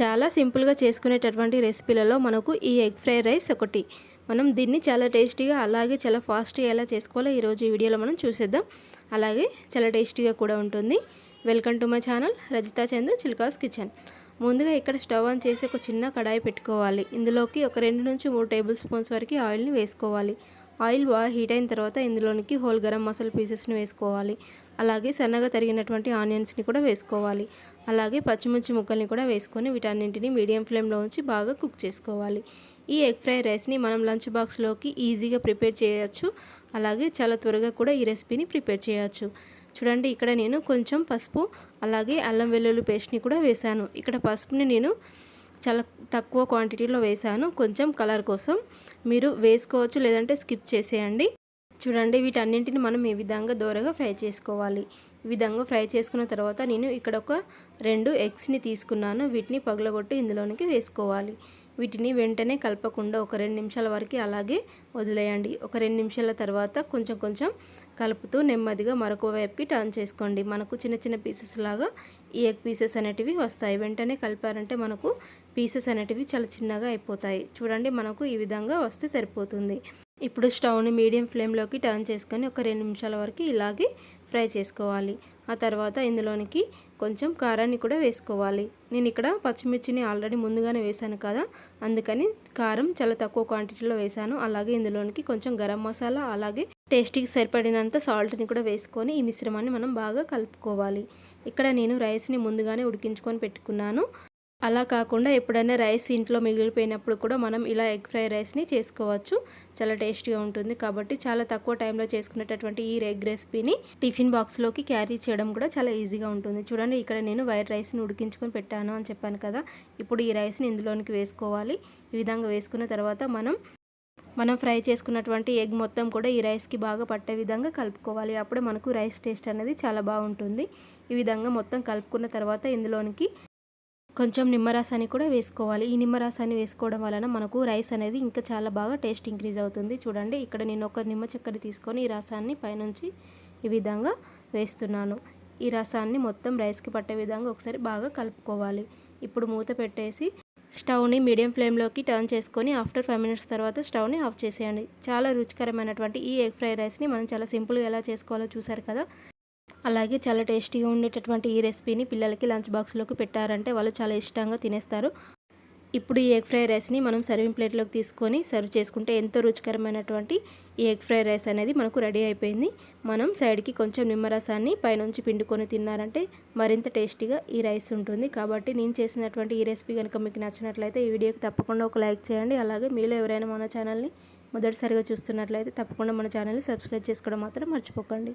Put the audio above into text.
చాలా సింపుల్గా చేసుకునేటటువంటి రెసిపీలలో మనకు ఈ ఎగ్ ఫ్రైడ్ రైస్ ఒకటి. మనం దీన్ని చాలా టేస్టీగా అలాగే చాలా ఫాస్ట్గా ఎలా చేసుకోవాలో ఈరోజు ఈ వీడియోలో మనం చూసేద్దాం. అలాగే చాలా టేస్టీగా కూడా ఉంటుంది. Welcome to my channel Rajitha Chandu Chilka's kitchen. ముందుగా ఇక్కడ స్టవ్ ఆన్ చేసి ఒక చిన్న కడాయి పెట్టుకోవాలి. ఇందులోకి ఒక రెండు నుంచి మూడు టేబుల్ స్పూన్స్ వరకు ఆయిల్ని వేసుకోవాలి. ఆయిల్ బాగా హీట్ అయిన తర్వాత ఇందులోనికి హోల్ గరం మసాలా పీసెస్ని వేసుకోవాలి. అలాగే సన్నగా తరిగినటువంటి ఆనియన్స్ని కూడా వేసుకోవాలి. అలాగే పచ్చిమిర్చి ముక్కల్ని కూడా వేసుకొని వీటన్నింటిని మీడియం ఫ్లేమ్లో ఉంచి బాగా కుక్ చేసుకోవాలి. ఈ ఎగ్ ఫ్రై రైస్ని మనం లంచ్ బాక్స్లోకి ఈజీగా ప్రిపేర్ చేయొచ్చు. అలాగే చాలా త్వరగా కూడా ఈ రెసిపీని ప్రిపేర్ చేయొచ్చు. చూడండి ఇక్కడ నేను కొంచెం పసుపు అలాగే అల్లం వెల్లుల్లి పేస్ట్ని కూడా వేశాను. ఇక్కడ పసుపుని నేను చాలా తక్కువ క్వాంటిటీలో వేసాను కొంచెం కలర్ కోసం మీరు వేసుకోవచ్చు లేదంటే స్కిప్ చేసేయండి. చూడండి వీటన్నింటిని మనం ఈ విధంగా దూరగా ఫ్రై చేసుకోవాలి. ఈ విధంగా ఫ్రై చేసుకున్న తర్వాత నేను ఇక్కడ ఒక రెండు ఎగ్స్ని తీసుకున్నాను. వీటిని పగలగొట్టి ఇందులోనికి వేసుకోవాలి. వీటిని వెంటనే కలపకుండా ఒక రెండు నిమిషాల వరకు అలాగే వదిలేయండి. ఒక రెండు నిమిషాల తర్వాత కొంచెం కొంచెం కలుపుతూ నెమ్మదిగా మరొక వైపుకి టర్న్ చేసుకోండి. మనకు చిన్న చిన్న పీసెస్ లాగా ఈ ఎగ్ పీసెస్ అనేటివి వస్తాయి. వెంటనే కలిపారంటే మనకు పీసెస్ అనేటివి చాలా చిన్నగా అయిపోతాయి. చూడండి మనకు ఈ విధంగా వస్తే సరిపోతుంది. ఇప్పుడు స్టవ్ని మీడియం ఫ్లేమ్లోకి టర్న్ చేసుకొని ఒక రెండు నిమిషాల వరకు ఇలాగే ఫ్రై చేసుకోవాలి. ఆ తర్వాత ఇందులోనికి కొంచెం కారాన్ని కూడా వేసుకోవాలి. నేను ఇక్కడ పచ్చిమిర్చిని ఆల్రెడీ ముందుగానే వేశాను కదా అందుకని కారం చాలా తక్కువ క్వాంటిటీలో వేశాను. అలాగే ఇందులోనికి కొంచెం గరం మసాలా అలాగే టేస్టీకి సరిపడినంత సాల్ట్ని కూడా వేసుకొని ఈ మిశ్రమాన్ని మనం బాగా కలుపుకోవాలి. ఇక్కడ నేను రైస్ని ముందుగానే ఉడికించుకొని పెట్టుకున్నాను. అలా కాకుండా ఎప్పుడైనా రైస్ ఇంట్లో మిగిలిపోయినప్పుడు కూడా మనం ఇలా ఎగ్ ఫ్రై రైస్ని చేసుకోవచ్చు. చాలా టేస్టీగా ఉంటుంది. కాబట్టి చాలా తక్కువ టైంలో చేసుకునేటటువంటి ఈ ఎగ్ రెసిపీని టిఫిన్ బాక్స్లోకి క్యారీ చేయడం కూడా చాలా ఈజీగా ఉంటుంది. చూడండి ఇక్కడ నేను వైట్ రైస్ని ఉడికించుకొని పెట్టాను అని చెప్పాను కదా. ఇప్పుడు ఈ రైస్ని ఇందులోనికి వేసుకోవాలి. ఈ విధంగా వేసుకున్న తర్వాత మనం మనం ఫ్రై చేసుకున్నటువంటి ఎగ్ మొత్తం కూడా ఈ రైస్కి బాగా పట్టే విధంగా కలుపుకోవాలి. అప్పుడే మనకు రైస్ టేస్ట్ అనేది చాలా బాగుంటుంది. ఈ విధంగా మొత్తం కలుపుకున్న తర్వాత ఇందులోనికి కొంచెం నిమ్మరసాన్ని కూడా వేసుకోవాలి. ఈ నిమ్మరసాన్ని వేసుకోవడం వలన మనకు రైస్ అనేది ఇంకా చాలా బాగా టేస్ట్ ఇంక్రీజ్ అవుతుంది. చూడండి ఇక్కడ నేను ఒక నిమ్మ చక్కెర తీసుకొని ఈ రసాన్ని పైనుంచి ఈ విధంగా వేస్తున్నాను. ఈ రసాన్ని మొత్తం రైస్కి పట్టే విధంగా ఒకసారి బాగా కలుపుకోవాలి. ఇప్పుడు మూత పెట్టేసి స్టవ్ని మీడియం ఫ్లేమ్లోకి టర్న్ చేసుకొని ఆఫ్టర్ ఫైవ్ మినిట్స్ తర్వాత స్టవ్ని ఆఫ్ చేసేయండి. చాలా రుచికరమైనటువంటి ఈ ఎగ్ ఫ్రైడ్ రైస్ని మనం చాలా సింపుల్గా ఎలా చేసుకోవాలో చూసారు కదా? అలాగే చాలా టేస్టీగా ఉండేటటువంటి ఈ రెసిపీని పిల్లలకి లంచ్ బాక్స్లోకి పెట్టారంటే వాళ్ళు చాలా ఇష్టంగా తినేస్తారు. ఇప్పుడు ఈ ఎగ్ ఫ్రై రైస్ని మనం సర్వింగ్ ప్లేట్లోకి తీసుకొని సర్వ్ చేసుకుంటే ఎంతో రుచికరమైనటువంటి ఈ ఎగ్ ఫ్రై రైస్ అనేది మనకు రెడీ అయిపోయింది. మనం సైడ్కి కొంచెం నిమ్మరసాన్ని పైనుంచి పిండుకొని తిన్నారంటే మరింత టేస్టీగా ఈ రైస్ ఉంటుంది. కాబట్టి నేను చేసినటువంటి ఈ రెసిపీ కనుక మీకు నచ్చినట్లయితే ఈ వీడియోకి తప్పకుండా ఒక లైక్ చేయండి. అలాగే మీలో ఎవరైనా మన ఛానల్ని మొదటిసారిగా చూస్తున్నట్లయితే తప్పకుండా మన ఛానల్ని సబ్స్క్రైబ్ చేసుకోవడం మాత్రం మర్చిపోకండి.